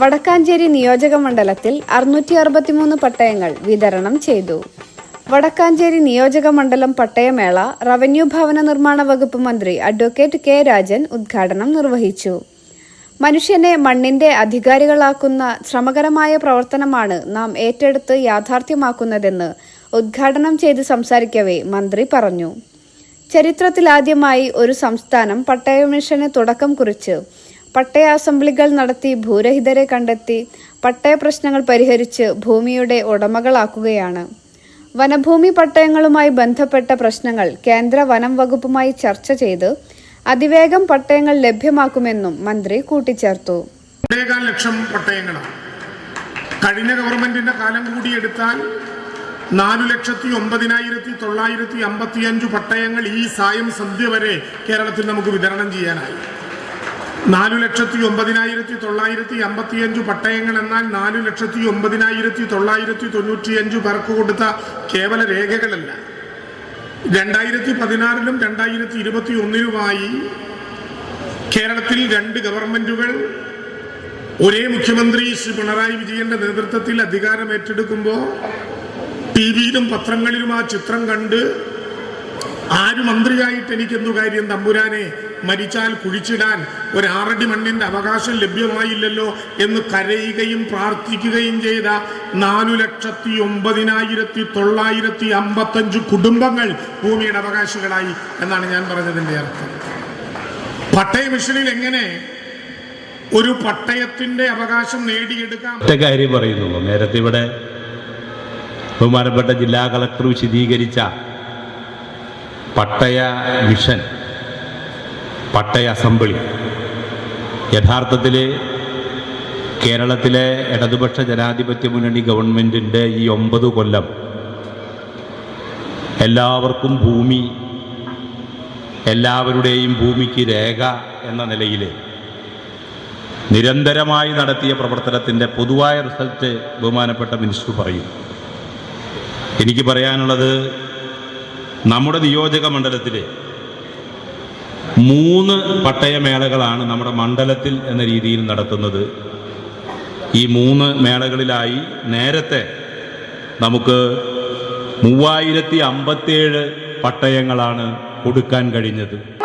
വടക്കാഞ്ചേരി നിയോജക മണ്ഡലത്തിൽ അറുന്നൂറ്റി അറുപത്തിമൂന്ന് പട്ടയങ്ങൾ വിതരണം ചെയ്തു. വടക്കാഞ്ചേരി നിയോജക മണ്ഡലം പട്ടയമേള റവന്യൂ ഭവന നിർമ്മാണ വകുപ്പ് മന്ത്രി അഡ്വക്കേറ്റ് കെ രാജൻ ഉദ്ഘാടനം നിർവഹിച്ചു. മനുഷ്യനെ മണ്ണിന്റെ അധികാരികളാക്കുന്ന ശ്രമകരമായ പ്രവർത്തനമാണ് നാം ഏറ്റെടുത്ത് യാഥാർത്ഥ്യമാക്കുന്നതെന്ന് ഉദ്ഘാടനം ചെയ്ത് സംസാരിക്കവേ മന്ത്രി പറഞ്ഞു. ചരിത്രത്തിലാദ്യമായി ഒരു സംസ്ഥാനം പട്ടയ മിഷന് തുടക്കം കുറിച്ച് പട്ടയ അസംബ്ലികൾ നടത്തി ഭൂരഹിതരെ കണ്ടെത്തി പട്ടയ പ്രശ്നങ്ങൾ പരിഹരിച്ച് ഭൂമിയുടെ ഉടമകളാക്കുകയാണ്. വനഭൂമി പട്ടയങ്ങളുമായി ബന്ധപ്പെട്ട പ്രശ്നങ്ങൾ കേന്ദ്ര വനം വകുപ്പുമായി ചർച്ച ചെയ്ത് അതിവേഗം പട്ടയങ്ങൾ ലഭ്യമാക്കുമെന്നും മന്ത്രി കൂട്ടിച്ചേർത്തു. ലക്ഷം പട്ടയങ്ങളാണ് കഴിഞ്ഞ ഗവൺമെന്റിന്റെ കാലം കൂടി എടുത്താൽ നാലു ലക്ഷത്തി ഒമ്പതിനായിരത്തി തൊള്ളായിരത്തി അമ്പത്തി അഞ്ച് പട്ടയങ്ങൾ ഈ സായം സന്ധ്യ വരെ കേരളത്തിൽ നമുക്ക് വിതരണം ചെയ്യാനായി. നാലു ലക്ഷത്തി ഒമ്പതിനായിരത്തി തൊള്ളായിരത്തി അമ്പത്തി അഞ്ച് പട്ടയങ്ങൾ എന്നാൽ നാലു ലക്ഷത്തി ഒമ്പതിനായിരത്തി തൊള്ളായിരത്തി തൊണ്ണൂറ്റി അഞ്ച് പേർക്ക് കൊടുത്ത കേവല രേഖകളല്ല. രണ്ടായിരത്തി പതിനാറിലും രണ്ടായിരത്തി ഇരുപത്തി ഒന്നിലുമായി കേരളത്തിൽ രണ്ട് ഗവൺമെന്റുകൾ ഒരേ മുഖ്യമന്ത്രി ശ്രീ പിണറായി വിജയന്റെ നേതൃത്വത്തിൽ അധികാരം ഏറ്റെടുക്കുമ്പോൾ ടി വിയിലും പത്രങ്ങളിലും ആ ചിത്രം കണ്ട് ആര് മന്ത്രിയായിട്ട് എനിക്കെന്തു കാര്യം തമ്പുരാനെ മരിച്ചാൽ കുഴിച്ചിടാൻ ഒരു ആറടി മണ്ണിന്റെ അവകാശം ലഭ്യമായില്ലല്ലോ എന്ന് കരയുകയും പ്രാർത്ഥിക്കുകയും ചെയ്ത നാലു ലക്ഷത്തി ഒമ്പതിനായിരത്തി തൊള്ളായിരത്തി അമ്പത്തഞ്ച് കുടുംബങ്ങൾ ഭൂമിയുടെ അവകാശികളായി എന്നാണ് ഞാൻ പറഞ്ഞതിന്റെ അർത്ഥം. പട്ടയ മിഷനിൽ എങ്ങനെ ഒരു പട്ടയത്തിന്റെ അവകാശം നേടിയെടുക്കാം? ഒറ്റ കാര്യം പറയുന്നുള്ളൂ. നേരത്തെ ഇവിടെ ബഹുമാനപ്പെട്ട ജില്ലാ കളക്ടർ വിശദീകരിച്ച പട്ടയ മിഷൻ പട്ടയ അസംബ്ലി യഥാർത്ഥത്തിൽ കേരളത്തിലെ ഇടതുപക്ഷ ജനാധിപത്യ മുന്നണി ഗവൺമെന്റിന്റെ ഈ ഒമ്പത് കൊല്ലം എല്ലാവർക്കും ഭൂമി എല്ലാവരുടെയും ഭൂമിക്ക് രേഖ എന്ന നിലയിൽ നിരന്തരമായി നടത്തിയ പ്രവർത്തനത്തിന്റെ പൊതുവായ റിസൾട്ട് ബഹുമാനപ്പെട്ട മിനിസ്റ്റർ പറയും. എനിക്ക് പറയാനുള്ളത് നമ്മുടെ നിയോജക മണ്ഡലത്തിൽ മൂന്ന് പട്ടയമേളകളാണ് നമ്മുടെ മണ്ഡലത്തിൽ എന്ന രീതിയിൽ നടത്തുന്നത്. ഈ മൂന്ന് മേളകളിലായി നേരത്തെ നമുക്ക് മൂവായിരത്തി അമ്പത്തേഴ് പട്ടയങ്ങളാണ് കൊടുക്കാൻ കഴിഞ്ഞത്.